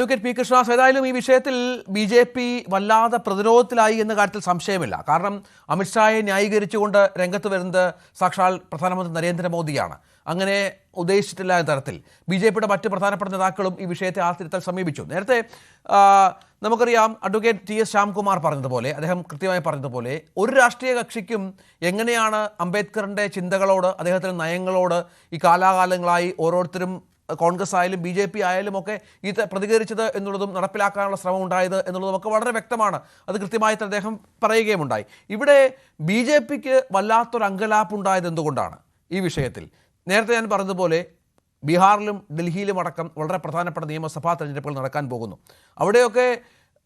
Advocate P Krishnadas ഏതായാലും ഈ വിഷയത്തിൽ ബി ജെ പി വല്ലാതെ പ്രതിരോധത്തിലായി എന്ന കാര്യത്തിൽ സംശയമില്ല. കാരണം അമിത്ഷായെ ന്യായീകരിച്ചുകൊണ്ട് രംഗത്ത് വരുന്നത് സാക്ഷാൽ പ്രധാനമന്ത്രി നരേന്ദ്രമോദിയാണ്. അങ്ങനെ ഉദ്ദേശിച്ചിട്ടില്ല എന്ന തരത്തിൽ ബി ജെ പിയുടെ മറ്റ് പ്രധാനപ്പെട്ട നേതാക്കളും ഈ വിഷയത്തെ ആ സമീപിച്ചു. നേരത്തെ നമുക്കറിയാം അഡ്വക്കേറ്റ് ടി എസ് ശ്യാംകുമാർ പറഞ്ഞതുപോലെ അദ്ദേഹം കൃത്യമായി പറഞ്ഞതുപോലെ ഒരു രാഷ്ട്രീയ കക്ഷിക്കും എങ്ങനെയാണ് അംബേദ്കറിന്റെ ചിന്തകളോട് അദ്ദേഹത്തിന്റെ നയങ്ങളോട് ഈ കാലാകാലങ്ങളായി ഓരോരുത്തരും കോൺഗ്രസ് ആയാലും ബി ജെ പി ആയാലും ഒക്കെ ഈ ത- പ്രതികരിച്ചത് എന്നുള്ളതും നടപ്പിലാക്കാനുള്ള ശ്രമം ഉണ്ടായത് എന്നുള്ളതും ഒക്കെ വളരെ വ്യക്തമാണ്. അത് കൃത്യമായി അദ്ദേഹം പറയുകയും ഉണ്ടായി ഇവിടെ ബി ജെ പിക്ക് വല്ലാത്തൊരു അങ്കലാപ്പ് ഉണ്ടായത് എന്തുകൊണ്ടാണ് ഈ വിഷയത്തിൽ? നേരത്തെ ഞാൻ പറഞ്ഞതുപോലെ ബീഹാറിലും ഡൽഹിയിലും അടക്കം വളരെ പ്രധാനപ്പെട്ട നിയമസഭാ തെരഞ്ഞെടുപ്പുകൾ നടക്കാൻ പോകുന്നു. അവിടെയൊക്കെ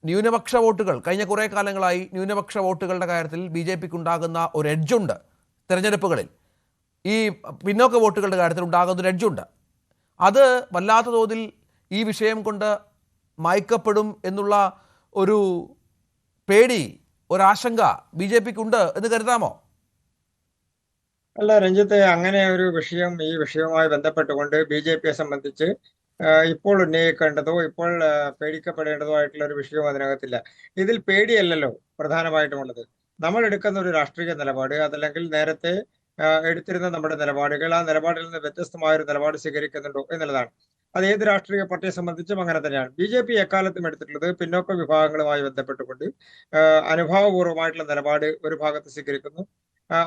ന്യൂനപക്ഷ വോട്ടുകൾ കഴിഞ്ഞ കുറേ കാലങ്ങളായി ന്യൂനപക്ഷ വോട്ടുകളുടെ കാര്യത്തിൽ ബി ജെ പിക്ക് ഉണ്ടാകുന്ന ഒരു എഡ്ജുണ്ട് തെരഞ്ഞെടുപ്പുകളിൽ. ഈ പിന്നോക്ക വോട്ടുകളുടെ കാര്യത്തിൽ ഉണ്ടാകുന്ന ഒരു എഡ്ജുണ്ട് അത് വല്ലാത്ത തോതിൽ ഈ വിഷയം കൊണ്ട് മയക്കപ്പെടും എന്നുള്ള ഒരു പേടി ഒരാശങ്ക ബി ജെ പിക്ക് ഉണ്ട് എന്ന് കരുതാമോ? അല്ല രഞ്ജിത്തെ അങ്ങനെ ഒരു വിഷയം ഈ വിഷയവുമായി ബന്ധപ്പെട്ടുകൊണ്ട് ബി ജെ പിയെ സംബന്ധിച്ച് ഇപ്പോൾ ഉന്നയിക്കേണ്ടതോ ഇപ്പോൾ പേടിക്കപ്പെടേണ്ടതോ ആയിട്ടുള്ള ഒരു വിഷയവും അതിനകത്തില്ല. ഇതിൽ പേടിയല്ലല്ലോ പ്രധാനമായിട്ടുമുള്ളത്. നമ്മൾ എടുക്കുന്ന ഒരു രാഷ്ട്രീയ നിലപാട് അതല്ലെങ്കിൽ നേരത്തെ എടുത്തിരുന്ന നമ്മുടെ നിലപാടുകൾ ആ നിലപാടിൽ നിന്ന് വ്യത്യസ്തമായ ഒരു നിലപാട് സ്വീകരിക്കുന്നുണ്ടോ എന്നുള്ളതാണ്. അത് ഏത് രാഷ്ട്രീയ പാർട്ടിയെ സംബന്ധിച്ചും അങ്ങനെ തന്നെയാണ്. ബി ജെ പി എക്കാലത്തും എടുത്തിട്ടുള്ളത് പിന്നോക്ക വിഭാഗങ്ങളുമായി ബന്ധപ്പെട്ടുകൊണ്ട് അനുഭാവപൂർവമായിട്ടുള്ള നിലപാട് ഒരു ഭാഗത്ത് സ്വീകരിക്കുന്നു.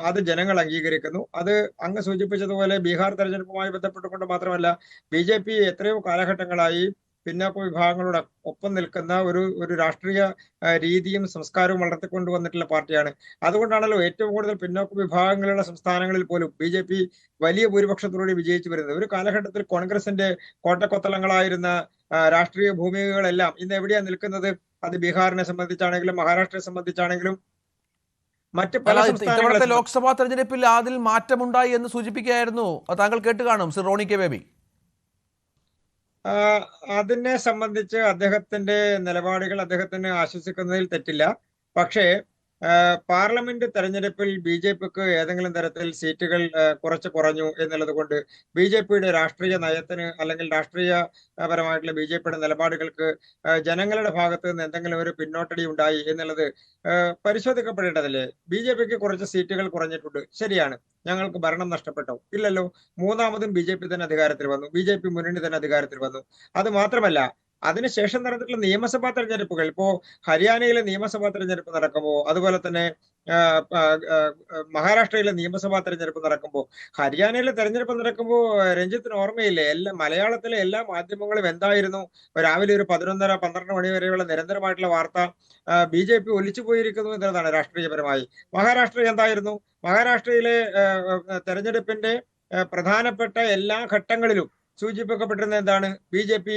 അത് ജനങ്ങൾ അംഗീകരിക്കുന്നു. അത് അങ്ങ് സൂചിപ്പിച്ചതുപോലെ ബീഹാർ തെരഞ്ഞെടുപ്പുമായി ബന്ധപ്പെട്ടുകൊണ്ട് മാത്രമല്ല ബി ജെ പി എത്രയോ കാലഘട്ടങ്ങളായി പിന്നാക്ക വിഭാഗങ്ങളോട് ഒപ്പം നിൽക്കുന്ന ഒരു ഒരു രാഷ്ട്രീയ രീതിയും സംസ്കാരവും വളർത്തിക്കൊണ്ടു വന്നിട്ടുള്ള പാർട്ടിയാണ്. അതുകൊണ്ടാണല്ലോ ഏറ്റവും കൂടുതൽ പിന്നോക്ക വിഭാഗങ്ങളുള്ള സംസ്ഥാനങ്ങളിൽ പോലും ബി ജെ പി വലിയ ഭൂരിപക്ഷത്തോടെ വിജയിച്ചു വരുന്നത്. ഒരു കാലഘട്ടത്തിൽ കോൺഗ്രസിന്റെ കോട്ടക്കൊത്തളങ്ങളായിരുന്ന രാഷ്ട്രീയ ഭൂമികകളെല്ലാം ഇന്ന് എവിടെയാണ് നിൽക്കുന്നത്? അത് ബീഹാറിനെ സംബന്ധിച്ചാണെങ്കിലും മഹാരാഷ്ട്രയെ സംബന്ധിച്ചാണെങ്കിലും മറ്റ് പല ഇത്തവണത്തെ ലോക്സഭാ തെരഞ്ഞെടുപ്പിൽ അതിൽ മാറ്റമുണ്ടായി എന്ന് സൂചിപ്പിക്കുകയായിരുന്നു. താങ്കൾ കേട്ട് കാണും. സിറോണി കെ ബേബി. അതിനെ സംബന്ധിച്ച് അദ്ദേഹത്തിന്റെ നിലപാടുകൾ അദ്ദേഹത്തിന് ആശ്വസിക്കുന്നതിൽ തെറ്റില്ല. പക്ഷേ പാർലമെന്റ് തെരഞ്ഞെടുപ്പിൽ ബി ജെ പിക്ക് ഏതെങ്കിലും തരത്തിൽ സീറ്റുകൾ കുറച്ച് കുറഞ്ഞു എന്നുള്ളത് കൊണ്ട് ബി ജെ പിയുടെ രാഷ്ട്രീയ നയത്തിന് അല്ലെങ്കിൽ രാഷ്ട്രീയ ആ, പരമായിട്ടുള്ള ബി ജെ പിയുടെ നിലപാടുകൾക്ക് ജനങ്ങളുടെ ഭാഗത്ത് നിന്ന് എന്തെങ്കിലും ഒരു പിന്നോട്ടടി ഉണ്ടായി എന്നുള്ളത് പരിശോധിക്കപ്പെടേണ്ടതല്ലേ? ബി ജെ പിക്ക് കുറച്ച് സീറ്റുകൾ കുറഞ്ഞിട്ടുണ്ട്. ശരിയാണ്. ഞങ്ങൾക്ക് ഭരണം നഷ്ടപ്പെട്ടോ. ഇല്ലല്ലോ. മൂന്നാമതും ബി ജെ പി തന്നെ അധികാരത്തിൽ വന്നു. ബി ജെ പി മുന്നണി തന്നെ അധികാരത്തിൽ വന്നു. അത് മാത്രമല്ല അതിനുശേഷം നടന്നിട്ടുള്ള നിയമസഭാ തെരഞ്ഞെടുപ്പുകൾ ഇപ്പോ ഹരിയാനയിലെ നിയമസഭാ തെരഞ്ഞെടുപ്പ് നടക്കുമ്പോൾ അതുപോലെ തന്നെ മഹാരാഷ്ട്രയിലെ നിയമസഭാ തെരഞ്ഞെടുപ്പ് നടക്കുമ്പോൾ ഹരിയാനയിലെ തെരഞ്ഞെടുപ്പ് നടക്കുമ്പോൾ രഞ്ജിത്തിന് ഓർമ്മയില്ലേ എല്ലാ മലയാളത്തിലെ എല്ലാ മാധ്യമങ്ങളും എന്തായിരുന്നു? രാവിലെ ഒരു പതിനൊന്നര പന്ത്രണ്ട് മണി വരെയുള്ള നിരന്തരമായിട്ടുള്ള വാർത്ത ബി ജെ പി ഒലിച്ചു പോയിരിക്കുന്നു എന്നുള്ളതാണ് രാഷ്ട്രീയപരമായി. മഹാരാഷ്ട്രയിൽ എന്തായിരുന്നു? മഹാരാഷ്ട്രയിലെ തെരഞ്ഞെടുപ്പിന്റെ പ്രധാനപ്പെട്ട എല്ലാ ഘട്ടങ്ങളിലും സൂചിപ്പിക്കപ്പെട്ടിരുന്ന എന്താണ്? ബി ജെ പി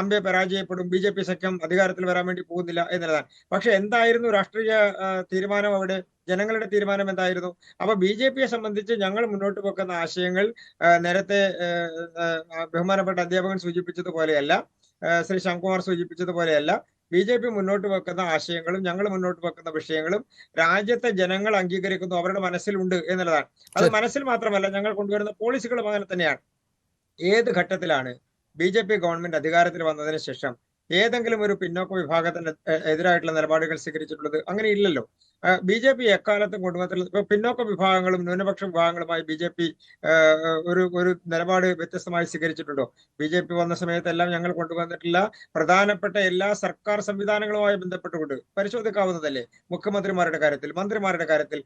അമ്പെ പരാജയപ്പെടും ബി ജെ പി സഖ്യം അധികാരത്തിൽ വരാൻ വേണ്ടി പോകുന്നില്ല എന്നുള്ളതാണ്. പക്ഷെ എന്തായിരുന്നു രാഷ്ട്രീയ തീരുമാനം അവിടെ? ജനങ്ങളുടെ തീരുമാനം എന്തായിരുന്നു? അപ്പൊ ബി ജെ പിയെ സംബന്ധിച്ച് ഞങ്ങൾ മുന്നോട്ട് വെക്കുന്ന ആശയങ്ങൾ നേരത്തെ ബഹുമാനപ്പെട്ട അധ്യാപകൻ സൂചിപ്പിച്ചതുപോലെയല്ല ശ്രീ ശംകുമാർ സൂചിപ്പിച്ചതുപോലെയല്ല ബി ജെ പി മുന്നോട്ട് വെക്കുന്ന ആശയങ്ങളും ഞങ്ങൾ മുന്നോട്ട് വെക്കുന്ന വിഷയങ്ങളും രാജ്യത്തെ ജനങ്ങൾ അംഗീകരിക്കുന്നു അവരുടെ മനസ്സിലുണ്ട് എന്നുള്ളതാണ്. അത് മനസ്സിൽ മാത്രമല്ല ഞങ്ങൾ കൊണ്ടുവരുന്ന പോളിസികളും അങ്ങനെ തന്നെയാണ്. ഏത് ഘട്ടത്തിലാണ് ബി ജെ പി ഗവൺമെന്റ് അധികാരത്തിൽ വന്നതിന് ശേഷം ഏതെങ്കിലും ഒരു പിന്നോക്ക വിഭാഗത്തിന് എ- എതിരായിട്ടുള്ള നിലപാടുകൾ സ്വീകരിച്ചിട്ടുള്ളത് അങ്ങനെ ഇല്ലല്ലോ ബി ജെ പി എക്കാലത്തും ഇപ്പൊ പിന്നോക്ക വിഭാഗങ്ങളും ന്യൂനപക്ഷ വിഭാഗങ്ങളുമായി ബി ജെ പി ഒരു ഒരു നിലപാട് വ്യത്യസ്തമായി സ്വീകരിച്ചിട്ടുണ്ടോ? ബി ജെ പി വന്ന സമയത്തെല്ലാം ഞങ്ങൾ കൊണ്ടുവന്നിട്ടില്ല പ്രധാനപ്പെട്ട എല്ലാ സർക്കാർ സംവിധാനങ്ങളുമായി ബന്ധപ്പെട്ടുകൊണ്ട് പരിശോധിക്കാവുന്നതല്ലേ? മുഖ്യമന്ത്രിമാരുടെ കാര്യത്തിൽ മന്ത്രിമാരുടെ കാര്യത്തിൽ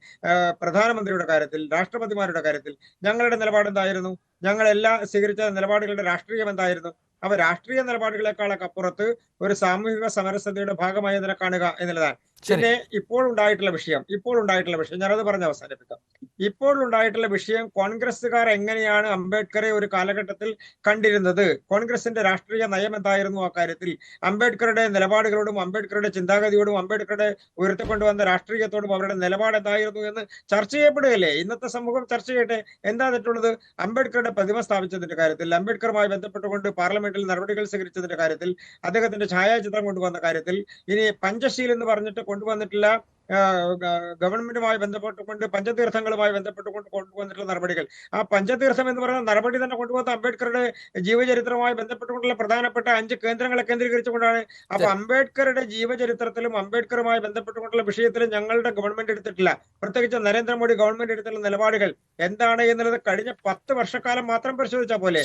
പ്രധാനമന്ത്രിയുടെ കാര്യത്തിൽ രാഷ്ട്രപതിമാരുടെ കാര്യത്തിൽ ഞങ്ങളുടെ നിലപാട് എന്തായിരുന്നു ഞങ്ങൾ എല്ലാ സ്വീകരിച്ച നിലപാടുകളുടെ രാഷ്ട്രീയം എന്തായിരുന്നു? അവ രാഷ്ട്രീയ നിലപാടുകളെക്കാളൊക്കെ അപ്പുറത്ത് ഒരു സാമൂഹിക സമരസന്ധിയുടെ ഭാഗമായി അതിനെ കാണുക എന്നുള്ളതാണ്. പിന്നെ ഇപ്പോൾ ഉണ്ടായിട്ടുള്ള വിഷയം ഇപ്പോൾ ഉണ്ടായിട്ടുള്ള വിഷയം ഞാനത് പറഞ്ഞ് അവസാനിപ്പിക്കാം. ഇപ്പോൾ ഉണ്ടായിട്ടുള്ള വിഷയം കോൺഗ്രസ്സുകാർ എങ്ങനെയാണ് അംബേദ്കറെ ഒരു കാലഘട്ടത്തിൽ കണ്ടിരുന്നത്? കോൺഗ്രസിന്റെ രാഷ്ട്രീയ നയം എന്തായിരുന്നു ആ കാര്യത്തിൽ? അംബേദ്കറുടെ നിലപാടുകളോടും അംബേദ്കറുടെ ചിന്താഗതിയോടും അംബേദ്കറുടെ ഉയർത്തിക്കൊണ്ടുവന്ന രാഷ്ട്രീയത്തോടും അവരുടെ നിലപാട് എന്തായിരുന്നു എന്ന് ചർച്ച ചെയ്യപ്പെടുകയല്ലേ? ഇന്നത്തെ സമൂഹം ചർച്ച ചെയ്യട്ടെ? എന്താ തെറ്റുള്ളത് അംബേദ്കറുടെ പ്രതിമ സ്ഥാപിച്ചതിന്റെ കാര്യത്തിൽ അംബേദ്കറുമായി ബന്ധപ്പെട്ടുകൊണ്ട് പാർലമെന്റിൽ നടപടികൾ സ്വീകരിച്ചതിന്റെ കാര്യത്തിൽ അദ്ദേഹത്തിന്റെ ഛായാചിത്രം കൊണ്ടുവന്ന കാര്യത്തിൽ ഇനി പഞ്ചശീൽ എന്ന് പറഞ്ഞിട്ട് കൊണ്ടുവന്നിട്ടുള്ള ഗവൺമെന്റുമായി ബന്ധപ്പെട്ടുകൊണ്ട് പഞ്ചതീർത്ഥങ്ങളുമായി ബന്ധപ്പെട്ടുകൊണ്ട് കൊണ്ടുവന്നിട്ടുള്ള നടപടികൾ. ആ പഞ്ചതീർത്ഥം എന്ന് പറയുന്ന നടപടി തന്നെ കൊണ്ടുവന്ന അംബേദ്കറുടെ ജീവചരിത്രവുമായി ബന്ധപ്പെട്ടുകൊണ്ടുള്ള പ്രധാനപ്പെട്ട അഞ്ച് കേന്ദ്രങ്ങളെ കേന്ദ്രീകരിച്ചുകൊണ്ടാണ്. അപ്പൊ അംബേദ്കറുടെ ജീവചരിത്രത്തിലും അംബേദ്കറുമായി ബന്ധപ്പെട്ടുകൊണ്ടുള്ള വിഷയത്തിലും ഞങ്ങളുടെ ഗവൺമെന്റ് എടുത്തിട്ടില്ല. പ്രത്യേകിച്ച് നരേന്ദ്രമോദി ഗവൺമെന്റ് എടുത്തിട്ടുള്ള നിലപാടുകൾ എന്താണ് എന്നുള്ളത് കഴിഞ്ഞ പത്ത് വർഷക്കാലം മാത്രം പരിശോധിച്ചാൽ പോലെ